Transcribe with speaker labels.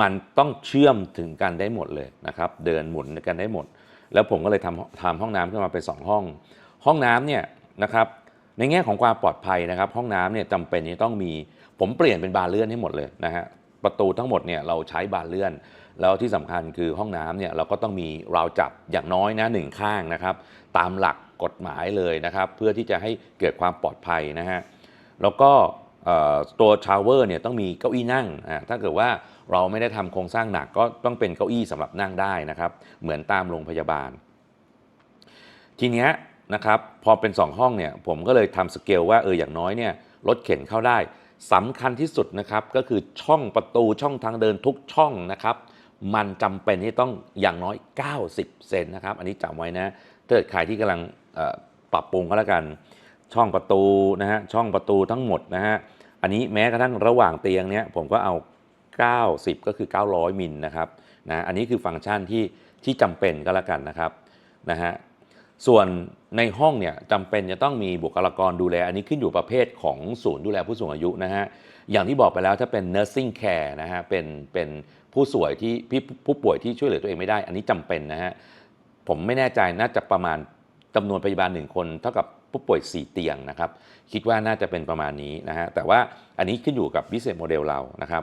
Speaker 1: มันต้องเชื่อมถึงกันได้หมดเลยนะครับ เดินหมุนกันได้หมด แล้วผมก็เลยทำทำห้องน้ำขึ้นมาเป็นสองห้อง ห้องน้ำเนี่ยนะครับในแง่ของความปลอดภัยนะครับ ห้องน้ำเนี่ยจำเป็นที่ต้องมีผมเปลี่ยนเป็นบานเลื่อนให้หมดเลยนะฮะประตูทั้งหมดเนี่ยเราใช้บานเลื่อน แล้วที่สำคัญคือห้องน้ำเนี่ยเราก็ต้องมีราวจับอย่างน้อยนะหนึ่งข้างนะครับ ตามหลักกฎหมายเลยนะครับ เพื่อที่จะให้เกิดความปลอดภัยนะฮะแล้วก็ ตัวชาวเวอร์เนี่ยต้องมีเก้าอี้นั่งอ่าถ้าเกิดว่าเราไม่ได้ทำโครงสร้างหนักก็ต้องเป็นเก้าอี้สำหรับนั่งได้นะครับ เหมือนตามโรงพยาบาล ทีเนี้ยนะครับพอเป็น 2 ห้องเนี่ยผมก็เลยทำสเกลว่าเอออย่างน้อยเนี่ยรถเข็นเข้าได้สำคัญที่สุดนะครับก็คือช่องประตูช่องทางเดินทุกช่องนะครับ มันจำเป็นที่ต้องอย่างน้อย 90 เซนนะครับ อันนี้จำไว้นะถ้าเกิดใครที่กำลังปรับปรุงก็แล้วกัน ช่องประตูนะฮะช่องประตูทั้งหมดนะฮะ อันนี้แม้กระทั่งระหว่างเตียงเนี้ยผมก็เอา 90 ก็คือ 900 มิลนะครับนะอันนี้คือฟังก์ชันที่ที่จำเป็นก็แล้วกันนะครับนะฮะส่วนในห้องเนี่ยจำเป็นจะต้องมีบุคลากรดูแล อันนี้ขึ้นอยู่ประเภทของศูนย์ดูแลผู้สูงอายุนะฮะอย่างที่บอกไปแล้วถ้าเป็น nursing care นะฮะเป็นเป็นผู้สวยที่พี่ผู้ป่วยที่ช่วยเหลือตัวเองไม่ได้ อันนี้จำเป็นนะฮะผมไม่แน่ใจน่าจะประมาณจำนวนพยาบาลหนึ่งคนเท่ากับ ผู้ป่วย 4 เตียงนะครับ คิดว่าน่าจะเป็นประมาณนี้นะฮะแต่ว่าอันนี้ขึ้นอยู่กับ business model เรานะครับ